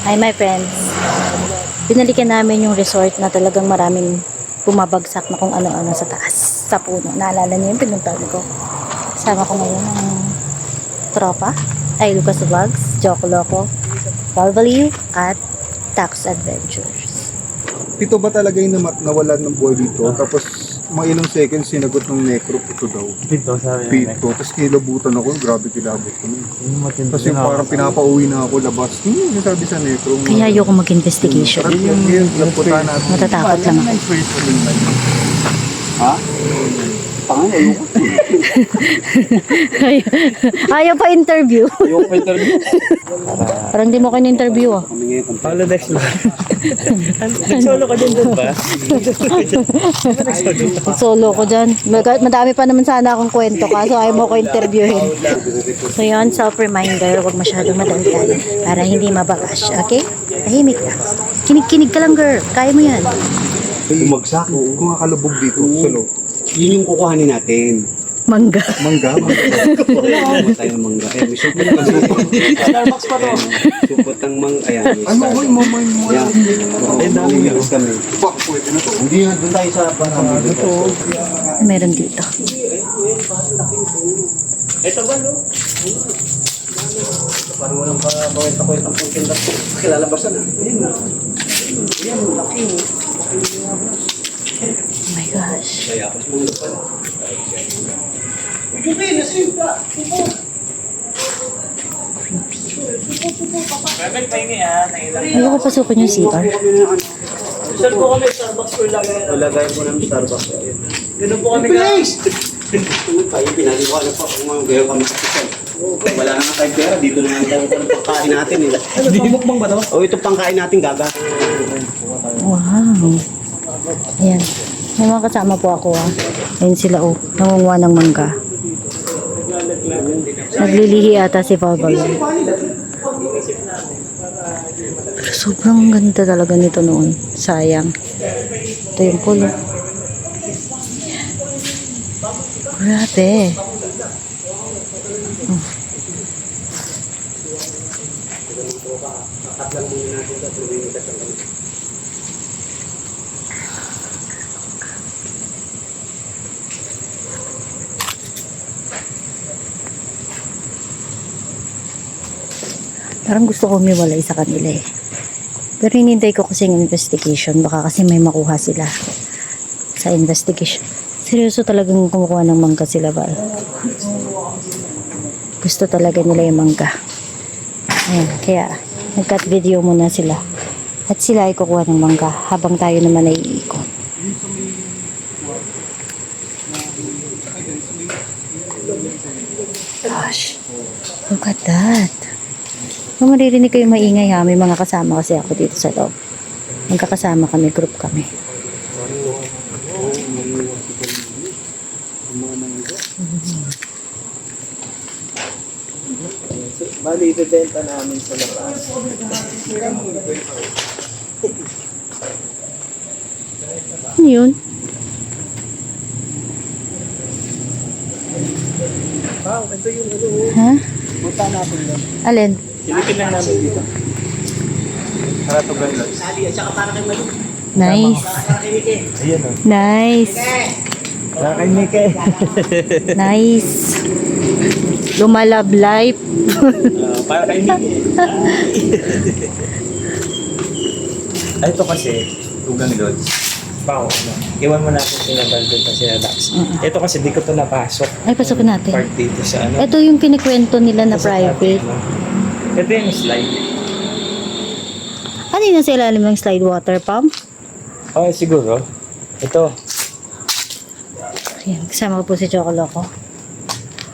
Hi my friends. Binalikan namin yung resort na talagang maraming bumabagsak na kung ano-ano sa taas, sa puno. Naalala niyo yung pinuntahan ko. Kasama ko ngayon ang tropa. Ay, Lucas Vlogs, Joko Loco, Valvalue, at Tax Adventures. Pito ba talaga yung namat nawalan ng buhay dito? Tapos mga ilang seconds sinagot ng necro, ito daw. Pito, sabi niya. Pito. Tapos kilabutan ako, grabe kilabot ko. nun. Yung matindi Tapos yung na- parang pinapauwi na ako labas. Hmm, yung sabi sa necro. Kaya ayoko mag-investigation. Yun yung, yun, laputan natin. Matatakot lang ako. Ha? Ayoko. Ay- Ayaw pa interview. Ayoko pa interview. Parang di mo kayo interview ah. Paulo Dex lang. Nag-solo ka din doon ba? Solo ko dyan. Mag- Madami pa naman sana akong kwento kaso ayaw mo ko interviewin. So yun, self-reminder, huwag masyadong madaldal para hindi mababash, okay? Tahimik lang. Kinig-kinig ka lang, girl. Kaya mo yan. Bumagsak. Kung kakalubog dito, solo. Yun yung kukuhanin natin. Mangga. Mangga, mangga. Wala tayong mangga. Eh, may supot pa Starbucks pa to. Supot ng mangga. Ayan, Ano, Starbucks. hoy, mamay mo. Ayan. Oo, mamimigas kami. Fuck, pwede na to. Hindi doon tayo sa parang dito. Meron dito. Ito ba, no? Parang walang pawenta-kwenta ang pagkinda ko. Kilalabasan na. Ayan, Ayan, laki. Oh my gosh. Kaya, pas mong lupa. Uy, Juki, nasin ka. Ayoko pasukin yung CR. Saan po kami? Starbucks for lang. Nalagay mo namin Starbucks. Ganun po kami ka. Please! Tayo, pinali ko ano po. Kung mga gayon kami sa pisan. Wala na nga tayo pera. Dito na lang tayo ng pangkain natin. Eh. Hindi mukbang ba to? Oh, ito pangkain natin, gaga. Wow. Ayan. May mga kasama po ako ah. Ayun sila oh. Nangunguha ng mangga. Naglilihi ata si Pavel. Pero sobrang ganda talaga nito noon. Sayang. Ito yung pulo. Grabe. Hmm. Parang gusto ko umiwalay sa kanila eh. Pero hinintay ko kasi yung investigation. Baka kasi may makuha sila sa investigation. Seryoso talagang kumukuha ng mangga sila ba? Gusto talaga nila yung mangga. Ayan, kaya nag-cut video muna sila. At sila ay kukuha ng mangga habang tayo naman ay iikot. Gosh, look at that. Kung maririnig kayo maingay ha, may mga kasama kasi ako dito sa loob. Magkakasama kami, group kami. Bali, ibebenta namin sa labas. Ano yun? Wow, ito yung ano. Ha? Punta natin doon. Alin? Silipin lang namin dito. Para to guys. Sali, at saka para kay Malu. Nice. Ayan o. Nice. Para kay Mike. Nice. Lumalab life. Ah, para kay Mike. Ay, ito kasi, tugang lods. Pao, ano. Iwan mo natin sila Baldo na sila Dax. Ito kasi di ko to napasok. Ay, pasukin natin. Part dito sa ano. Ito yung kinikwento nila na sa private. ano. Ito yung slide. Ano yung nasa ilalim ng slide water pump? Oh, siguro. Ito. Ayan, kasama ko po si Choco Loco.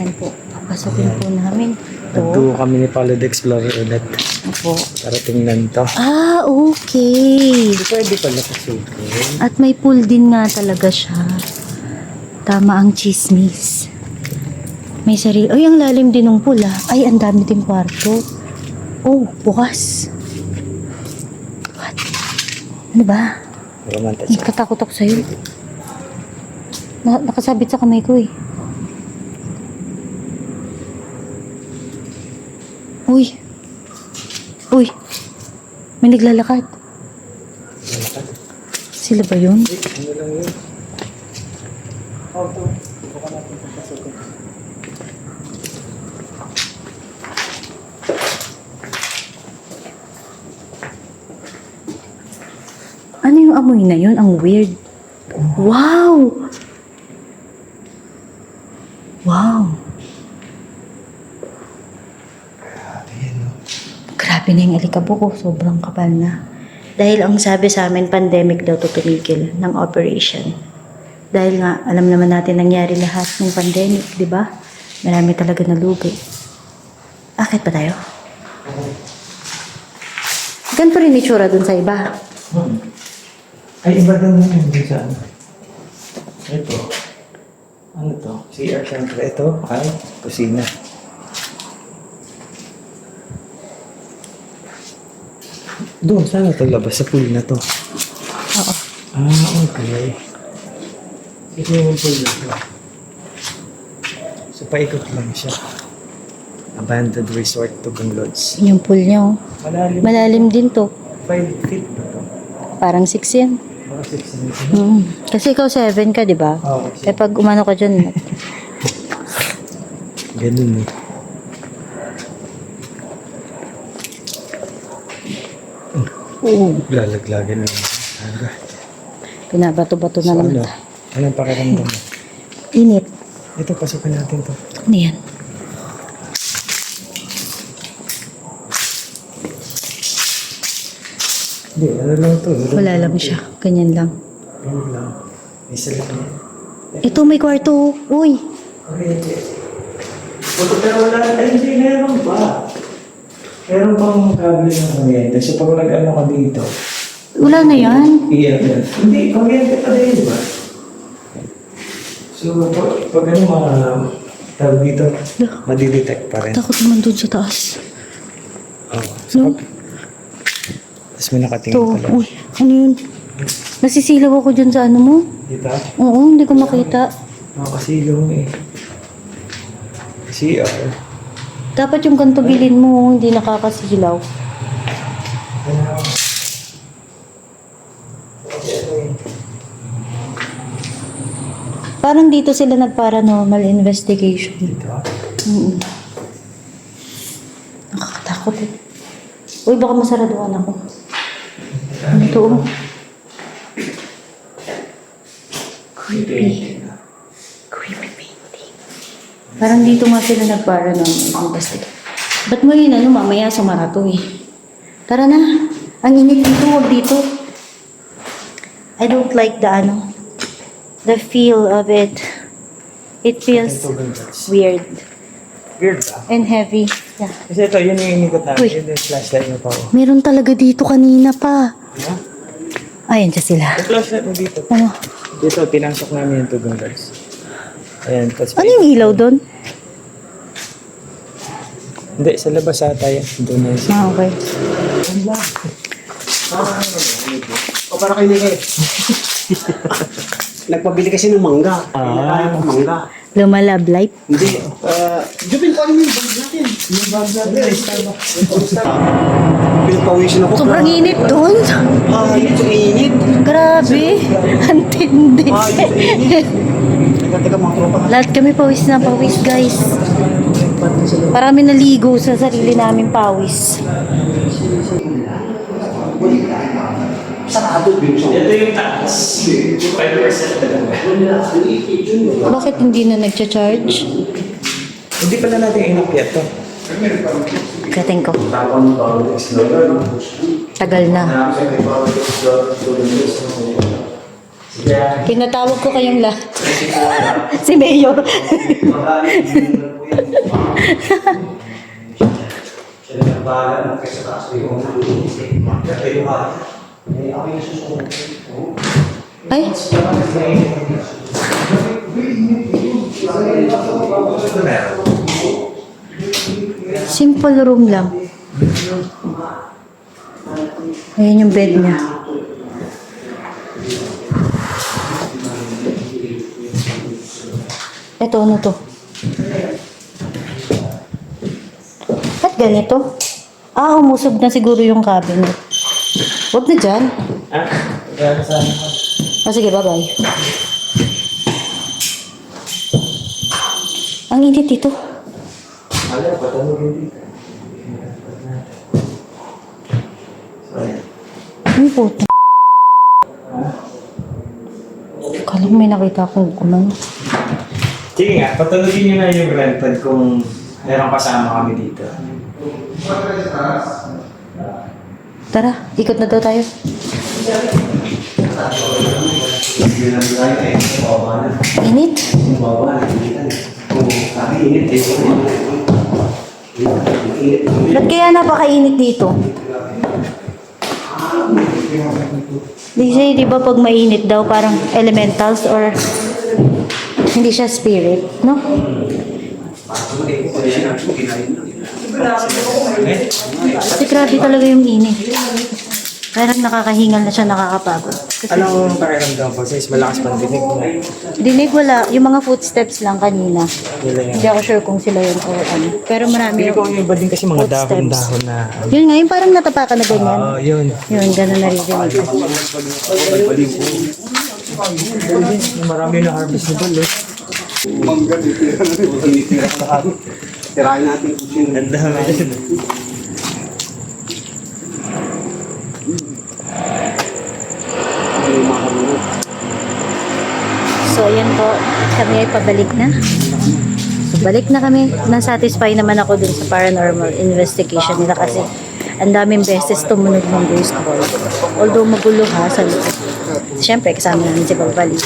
Yan po. Papasukin po namin. Ito. Nagduo kami ni Paulo the Explorer ulit. Opo. Para tingnan to. Ah, okay. Hindi pwede pala pasukin. At may pool din nga talaga siya. Tama ang chismis. May sarili. Ay, ang lalim din ng pool ah. Ay, ang dami din kwarto. Oh, bukas. What? Ano ba? Romantic siya. Natatakot ako sa'yo. Na nakasabit sa kamay ko eh. Uy. Uy. May naglalakad. Sila ba yun? Ano lang yun? Oh, to. Buka natin itong pasukin. Ano yung amoy na yun? Ang weird. Wow! Wow! Grabe na yung alikabok ko. Sobrang kapal na. Dahil ang sabi sa amin, pandemic daw to tumigil ng operation. Dahil nga, alam naman natin nangyari lahat ng pandemic, di ba? Marami talaga nalugi. Akit pa tayo? Ganito rin itsura dun sa iba. Ay, iba daw na yun sa ano. Ito. Ano to? CR syempre. Ito ay kusina. Doon, sana ito labas sa pool na to. Oo. Ah, okay. Ito yung pool na to. So, paikot lang siya. Abandoned resort to Lodge. Yung pool nyo. Malalim. Malalim din to. 5 feet na to. Parang 6 yan. Mga 6 na Mm. Kasi ikaw 7 ka, di ba? Oo, Eh pag umano ka dyan, Ganun eh. oo, Lalaglagan na pinabato-bato na So, naman. ano? Anong pakiramdam mo? Init. Ito, pasukin natin to. Ano yan? Hindi, ano lang to. Wala lang siya. Ganyan lang. Ano lang. Isa lang yan. Ito may kwarto. Uy, Okay, okay. Pero pero wala, ay hindi, meron pa. Meron pang kable ng kuryente. So pag nag-ano ka dito, wala na yan. iyan yan. Hindi, kuryente pa din, di ba? So pag, pag ano mga tawag dito, madidetect pa rin. Takot naman dun sa taas. Oo. So, No? Tapos may nakatingin Ito, pala. uy, ano yun? Nasisilaw ako dyan sa ano mo. Dito? Oo, hindi ko makita. Nakakasilaw eh. CR. Dapat yung ganito bilin mo, hindi nakakasilaw. Parang dito sila nag-paranormal investigation. Dito? Mm. Nakakatakot eh. Uy, baka masaraduhan ako. Ano to? oh? Creepy. Creepy painting. Parang dito nga sila nag-paranormal investigation. Ba't mo yun ano, mamaya sumara to eh. Tara na. Ang init dito, huwag dito. I don't like the ano, the feel of it. It feels Ito weird Weird ba? and heavy. Yeah. Kasi ito, yun yung inikot namin. Uy. Yun yung flashlight mo pa. Meron talaga dito kanina pa. Ha? Ayan siya sila. Flashlight mo dito. Ano? Dito, pinasok namin yung tugang guards. Ayan, tapos Ano yung ilaw doon? Hindi, sa labas ata yan. Doon na yun. Ah, okay. O para kayo kayo. Nagpabili kasi ng mangga. Ah. Ayaw ko mangga. Lumalab light. Hindi. Uh, Jupin, kung ano yung bag natin? Yung bag natin. Pinagpawisin ako. Sobrang init doon. Ay, ito init. Grabe. Ang tindi. Ay, ito init. Teka, teka, mga tropa. Lahat kami pawis na pawis, guys. Parami naligo sa sarili namin pawis. Sarado. Ito yung taas. 5% talaga. Bakit hindi na nagcha-charge? Hindi pala natin inakyat to. Kating ko. Tagal na. Tinatawag ko kayong lahat. si Mayor. Siya na bahala ng. Hindi ko Ay, simple room lang. Ayan yung bed niya. Ito, ano to? Ba't ganito? Ah, umusog na siguro yung cabinet. Huwag na dyan. Ah, sa ano. O sige, bye-bye. Ang init dito. Wala, patanugin dito. So, ayan. Ang puto. Kala ko may nakita akong kumano. Sige nga, patanugin nyo na yung rental kung meron kasama kami dito. Tara, ikot na daw tayo. Init? Ba't kaya napakainit dito? Di siya, di ba pag mainit daw parang elementals or hindi siya spirit, no? Kasi grabe talaga yung init. Parang nakakahingal na siya, nakakapagod. Kasi Anong pakiramdam ko? Since malakas pang dinig mo. dinig wala, yung mga footsteps lang kanina. Nila yun. Hindi ako sure kung sila yun or ano. Pero marami Hindi ko yung iba din kasi mga Footsteps. dahon-dahon na. Yun nga, yung parang natapakan na ganyan. Oo, yun. Yun, gano'n naririnig ko. Marami na harvest ni Bal eh. Yan. Tirahin natin. Ang dami din. Ano yung mga kalunod. So, ayan po, kami ay pabalik na. So, balik na kami. Nasatisfy naman ako dun sa paranormal investigation nila kasi ang daming beses tumunog ng ghost ball. Although magulo ha sa loob. Siyempre, kasama namin si Babali.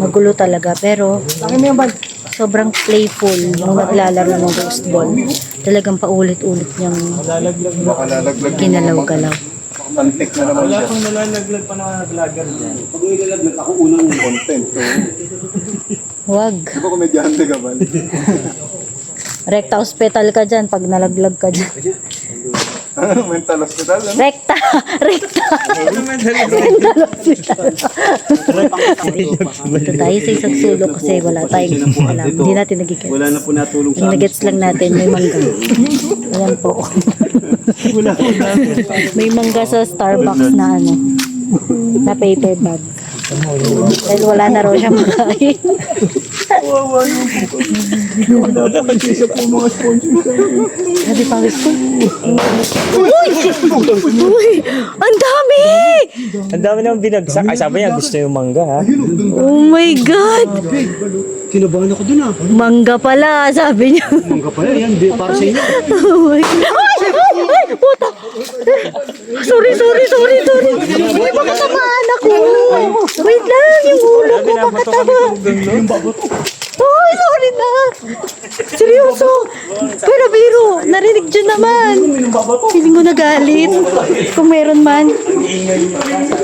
Magulo talaga, pero sobrang playful yung naglalaro ng ghost ball. Talagang paulit-ulit niyang Baka Pantik na naman Wala siya. akong nalalaglag pa na vlogger dyan. Pag may lalaglag ako, unang Content. So, Wag. di ba komedyante ka ba? Recta hospital ka dyan pag nalaglag ka dyan. Mental hospital. Ano? Recta! Recta! Mental hospital. Dito tayo sa isang sulok kasi wala tayong alam. Hindi natin nagigets. Wala na po natulong sa Ang nagets lang natin, may mangga. Ayan po. Wala po natin. may mangga sa Starbucks na ano, na paper bag. Dahil wala na raw siya makain. Sabi pawis ko. Uy! Uy! Ang dami! Ang dami naman binagsak. Ay, sabi niya, gusto yung mangga ha. Oh my God! Kinabahan ako dun ah. Mangga pala, sabi niya. Mangga pala yan, di, para sa inyo. Oh my God. Ay! Ay! Puta! Sorry, sorry, sorry, sorry. Uy, baka tamaan ako. Wait lang, yung ulo ko baka tama. Ay, sorry na. Seryoso. Pero biro, narinig dyan naman. Feeling ko nagalit. Kung meron man.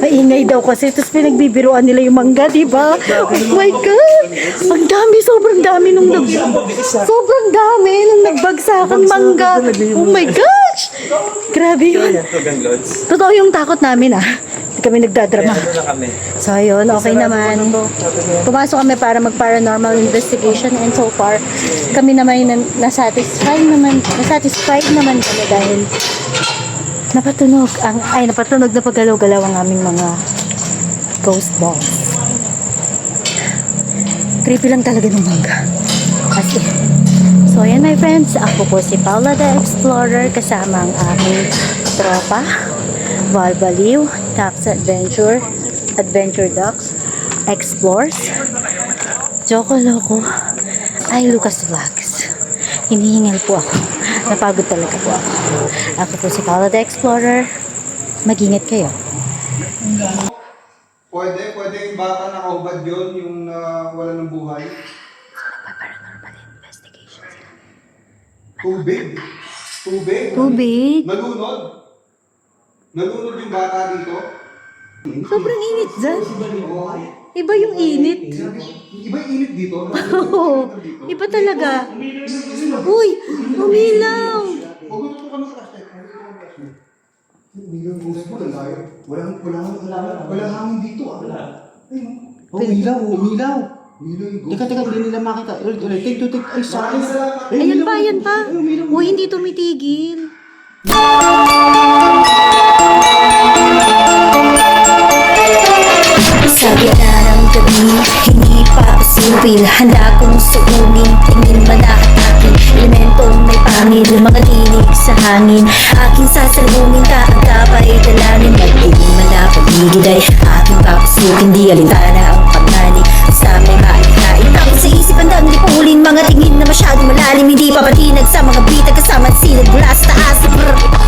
Maingay daw kasi. Tapos pinagbibiruan nila yung mangga, di ba? Oh my God. Ang dami, sobrang dami nung nag... Sobrang dami nung nagbagsakan mangga. Oh my gosh. Grabe yun. Totoo yung takot namin ah. Kami nagdadrama. Na kami? So yun, okay naman. Pumasok kami para mag-paranormal investigation and so far, kami naman yung na- nasatisfy naman, nasatisfied naman kami dahil napatunog ang, ay napatunog na paggalaw-galaw ang aming mga ghost balls. Creepy lang talaga ng mangga. Kasi, so yan my friends, ako po si Paula the Explorer kasama ang aking tropa, Valbaliw, Tax Adventure, Adventure Ducks, Explores, Joko Loco, ay Lucas Vlogs. Hinihingal po ako. Napagod talaga po ako. Ako po si Paula the Explorer. Mag-ingat kayo. Pwede, pwede yung bata nakahubad yun, yung uh, wala ng buhay. Paranormal investigation sila. Tubig. Tubig. Tubig. Nalunod. Nalunod yung bata dito. Sobrang init dyan. Oo. Iba yung init. Iba yung init dito. Oo. Iba talaga. Uy, umilaw. Huwag mo tutukan ng flashlight. Umilaw ghost mo, lalayo. Walang, walang, walang, walang hangin dito ah. Ayun. Umilaw, umilaw. Umilaw ghost. Teka, teka, hindi nila makita. Ulit, ulit. Take two, take. Ay, sorry. Ayan pa, ayan pa. Uy, hindi tumitigil. Sabi nararamdamin, hinipapasilbil Handa kong suunin, tingin ba na akin Elementong may pangil, mga dinig sa hangin? Aking sasalubungin, kaagabay, dalangin. Magiging malapag, higid ay aking papasukin. Di alintana ang pagnanig sa may maalain Tapos sa isip ang dami pulin. Mga tingin na masyado malalim. Hindi papatinag sa mga bita Kasama at silid mula sa taas. Brrr.